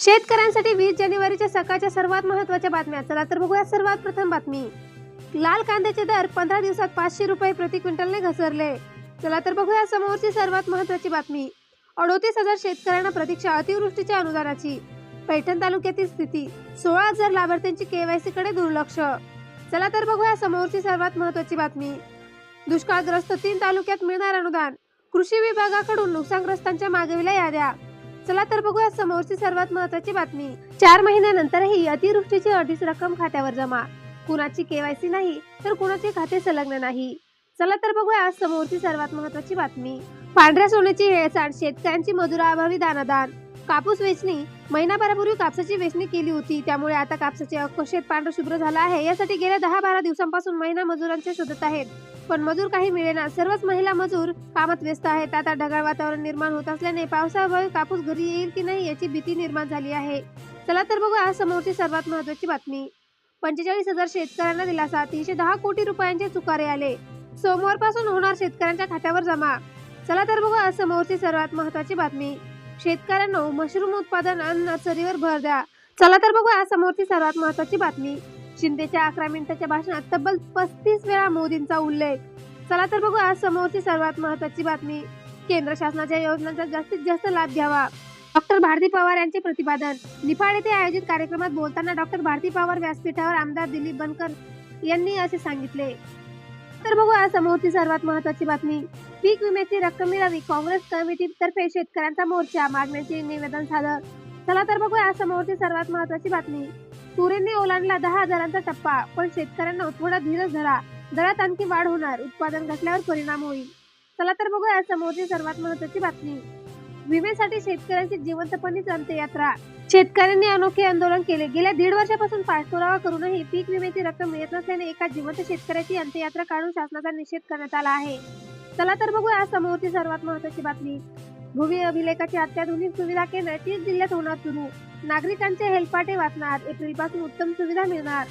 शेतकऱ्यांसाठी वीस जानेवारीच्या सकाळच्या सर्वात महत्त्वाच्या बातम्या. चला तर बघूया सर्वात प्रथम बातमी. लाल कांद्याचे दर पंधरा दिवसात पाचशे रुपये प्रति क्विंटलने घसरले. चला तर बघूया समोरची सर्वात महत्त्वाची बातमी. अडोतीस हजार शेतकऱ्यांना प्रतीक्षा अतिवृष्टीच्या अनुदानाची. पैठण तालुक्यातील स्थिती. सोळा हजार लाभार्थ्यांची केवायसी कडे दुर्लक्ष. चला तर बघूया समोरची सर्वात महत्त्वाची बातमी. दुष्काळग्रस्त तीन तालुक्यात मिळणार अनुदान. कृषी विभागाकडून नुकसानग्रस्तांच्या मागविल्या याद्या. चला तर बघूया समोरची सर्वात महत्वाची बातमी. चार महिन्यानंतरही अतिवृष्टीची अडीच रक्कम खात्यावर जमा. कुणाची केवायसी नाही तर कुणाचे खाते संलग्न नाही. चला तर बघूया समोरची सर्वात महत्वाची बातमी. पांढऱ्या सोन्याची हेळसांड शेतकऱ्यांची मजुराअभावी दानादान. कापूस वेचणी महिनाभरापूर्वी कापसाची वेचणी केली होती त्यामुळे आता कापसाचे अख्खं शेत पांढरं शुभ्र झालं आहे. यासाठी गेल्या दहा बारा दिवसांपासून महिना मजुरांचे शोधत आहेत. पण मजूर काही मिळेना. सर्वच महिला मजूर कामात व्यस्त आहेत. आता ढगाळ वातावरण निर्माण होत असल्याने पावसाअभावी कापूस घरी येईल की नाही याची भीती निर्माण झाली आहे. चला तर बघू आज समोरची सर्वात महत्वाची बातमी. पंचेचाळीस हजार शेतकऱ्यांना दिलासा. तीनशे दहा कोटी रुपयांचे चुकारे आले. सोमवारपासून होणार शेतकऱ्यांच्या खात्यावर जमा. चला तर बघू आज समोरची सर्वात महत्वाची बातमी. शेतकऱ्यांना मशरूम उत्पादन आणि नर्सरीवर भर द्या. चला तर बघू आज समोरची सर्वात महत्वाची बातमी. शिंदेच्या अकरा मिनिटाच्या भाषणात तब्बल पस्तीस वेळा मोदींचा उल्लेख. चला तर बघू आज समोरची सर्वात महत्वाची बातमी. केंद्र शासनाच्या योजनांचा जास्तीत जास्त लाभ घ्यावा. डॉक्टर भारती पवार यांचे प्रतिपादन. निफाड येथे आयोजित कार्यक्रमात बोलताना डॉक्टर भारती पवार व्यासपीठावर आमदार दिलीप बनकर यांनी असे सांगितले. तर बघू आज समोरची सर्वात महत्वाची बातमी. पीक विम्याची रक्कम मिळावी काँग्रेस कमिटीतर्फे शेतकऱ्यांचा मोर्चा मागण्याचे निवेदन झालं. चला तर बघूया आज समोरची सर्वात महत्वाची बातमी. तुरीने ओलांडला दहा हजारांचा टप्पा पण शेतकऱ्यांना थोडा धीरच धरा. दरात आणखी वाढ होणार. उत्पादन घटल्यावर परिणाम होईल. चला तर बघूया आज समोरची सर्वात महत्वाची बातमी. विम्यासाठी शेतकऱ्यांची जिवंतपणीच अंत्ययात्रा. शेतकऱ्यांनी अनोखे आंदोलन केले. गेल्या दीड वर्षापासून पाठपुरावा करूनही पीक विम्याची रक्कम मिळत नसल्याने एका जिवंत शेतकऱ्याची अंत्ययात्रा काढून शासनाचा निषेध करण्यात आला आहे. चला तर बघूया आज समोरची सर्वात महत्वाची बातमी. भूमी अभिलेखाची अत्याधुनिक सुविधा केंद्र तीस जिल्ह्यात होणार सुरू. नागरिकांचे हेलपाटे वाचणार एप्रिलपासून उत्तम सुविधा मिळणार.